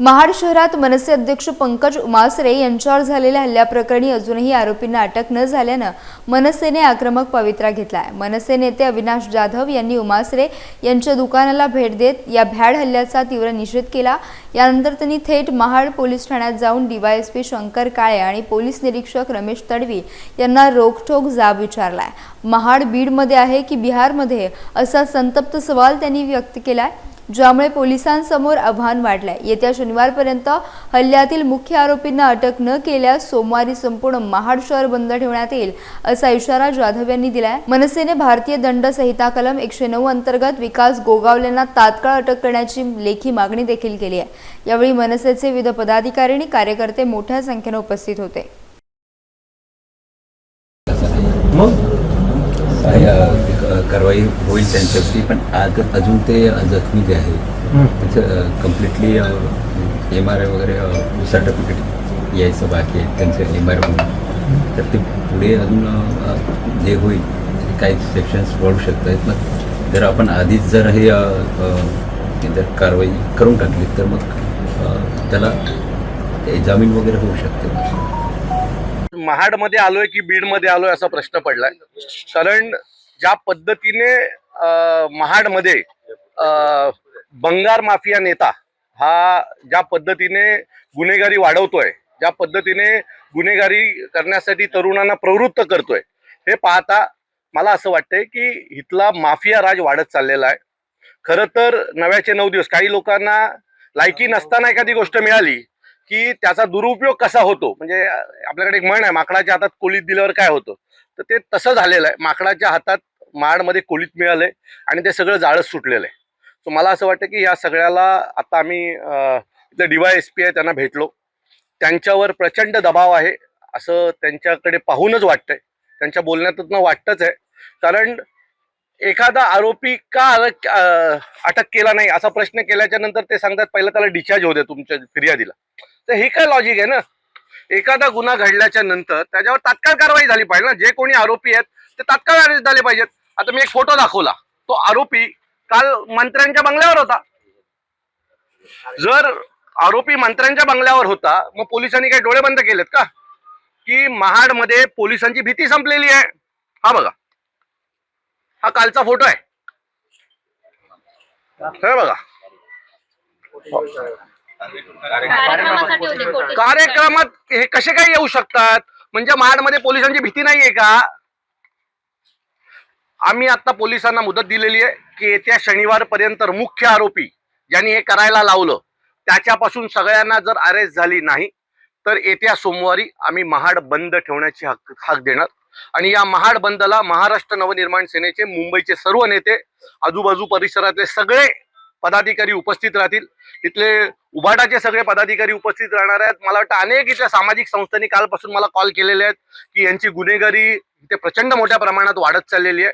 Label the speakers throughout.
Speaker 1: महाड शहरात मनसे अध्यक्ष पंकज उमासरे यांच्यावर झालेल्या हल्ल्याप्रकरणी अजूनही आरोपींना अटक न झाल्यानं मनसेने आक्रमक पवित्रा घेतलाय. मनसे नेते अविनाश जाधव यांनी उमासरे यांच्या दुकानाला भेट देत या भ्याड हल्ल्याचा तीव्र निषेध केला. यानंतर त्यांनी थेट महाड पोलीस ठाण्यात जाऊन डीवायएसपी शंकर काळे आणि पोलीस निरीक्षक रमेश तडवी यांना रोखठोक जाब विचारलाय. महाड बीडमध्ये आहे की बिहारमध्ये? असा संतप्त सवाल त्यांनी व्यक्त केलाय. ज्यामुळे पोलिसांसमोर आव्हान वाढलंय. येत्या शनिवारपर्यंत हल्ल्यातील मुख्य आरोपींना अटक न केल्यास सोमवारी संपूर्ण महाड शहर बंद ठेवण्यात येईल असा इशारा जाधव यांनी दिलाय. मनसेने भारतीय दंड संहिता कलम एकशे नऊ अंतर्गत विकास गोगावलेंना तात्काळ अटक करण्याची लेखी मागणी देखील केली आहे. यावेळी मनसेचे विविध पदाधिकारी आणि कार्यकर्ते मोठ्या संख्येने उपस्थित होते.
Speaker 2: मग?
Speaker 3: कारवाई होईल त्यांच्यावरती पण आज अजून ते जखमी जे आहे त्याचं कम्प्लिटली एम आर आय वगैरे सर्टिफिकेट यायचं बाकी आहे त्यांचं एम आर होऊन. तर ते पुढे अजून जे होईल काही सेक्शन्स वाढू शकत आहेत मग जर आपण आधीच जर हे जर कारवाई करून टाकली तर मग त्याला जामीन वगैरे होऊ शकते.
Speaker 2: महाडमध्ये आलोय की बीडमध्ये आलोय असा प्रश्न पडलाय. कारण ज्या पद्धतीने महाडमध्ये बंगार माफिया नेता हा ज्या पद्धतीने गुन्हेगारी वाढवतोय ज्या पद्धतीने गुन्हेगारी करण्यासाठी तरुणांना प्रवृत्त करतोय हे पाहता मला असं वाटतंय की इथला माफिया राज वाढत चाललेला आहे. खरं तर नव्याचे नऊ दिवस काही लोकांना लायकी नसताना एखादी गोष्ट मिळाली की त्याचा दुरुपयोग कसा होतो? म्हणजे आपल्याकडे एक म्हण आहे माकडाच्या हातात कोलीत दिल्यावर काय होतं? तर ते तसं झालेलं आहे. माकडाच्या हातात माडमध्ये कोलीत मिळालंय आणि ते सगळं जाळच सुटलेलं आहे. सो मला असं वाटतं की या सगळ्याला आता आम्ही अं, D D Y S P आहे त्यांना भेटलो. त्यांच्यावर प्रचंड दबाव आहे असं त्यांच्याकडे पाहूनच वाटतंय. त्यांच्या बोलण्यातून वाटतंच आहे. कारण एखादा आरोपी का अटक केला नाही असा प्रश्न केल्याच्यानंतर ते सांगतात पहिलं त्याला डिस्चार्ज होऊ दे तुमच्या फिर्यादीला. तर हे काय लॉजिक आहे ना? एखादा गुन्हा घडल्याच्या नंतर त्याच्यावर तात्काळ कारवाई झाली पाहिजे ना. जे कोणी आरोपी आहेत ते तात्काळ अरेस्ट झाले पाहिजेत. आता मी एक फोटो दाखवला. तो आरोपी काल मंत्र्यांच्या बंगल्यावर होता. जर आरोपी मंत्र्यांच्या बंगल्यावर होता मग पोलिसांनी काही डोळे बंद केलेत का? की महाडमध्ये पोलिसांची भीती संपलेली आहे. हा बघा. हा कालचा फोटो आहे. बघा. कार्यक्रमात हे कसे काय येऊ शकतात? म्हणजे महाडमध्ये पोलिसांची भीती नाहीये का? आम्ही आता पोलिसांना मुदत दिलेली आहे की येत्या शनिवारपर्यंत मुख्य आरोपी ज्यांनी हे करायला लावलं त्याच्यापासून सगळ्यांना जर अरेस्ट झाली नाही तर येत्या सोमवारी आम्ही महाड बंद ठेवण्याची हक हाक देणार. आणि या महाड बंदला महाराष्ट्र नवनिर्माण सेनेचे मुंबईचे सर्व नेते आजूबाजू परिसरातले सगळे पदाधिकारी उपस्थित राहतील. इथले उभाटाचे सगळे पदाधिकारी उपस्थित राहणार आहेत. मला वाटतं अनेक इथल्या सामाजिक संस्थांनी कालपासून मला कॉल केलेले आहेत की यांची गुन्हेगारी इथे प्रचंड मोठ्या प्रमाणात वाढत चाललेली आहे.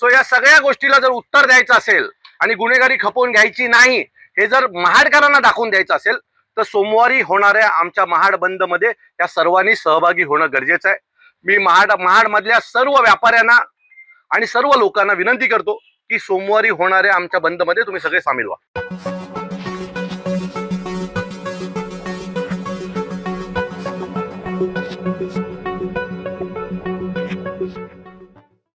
Speaker 2: सो या सगळ्या गोष्टीला जर उत्तर द्यायचं असेल आणि गुन्हेगारी खपवून घ्यायची नाही हे जर महाडकरांना दाखवून द्यायचं असेल तर सोमवारी होणाऱ्या आमच्या महाड बंदमध्ये या सर्वांनी सहभागी होणं गरजेचं आहे. मी महाड महाडमधल्या सर्व व्यापाऱ्यांना आणि सर्व लोकांना विनंती करतो की सोमवारी होणाऱ्या आमच्या बंदमध्ये तुम्ही सगळे सामील व्हा.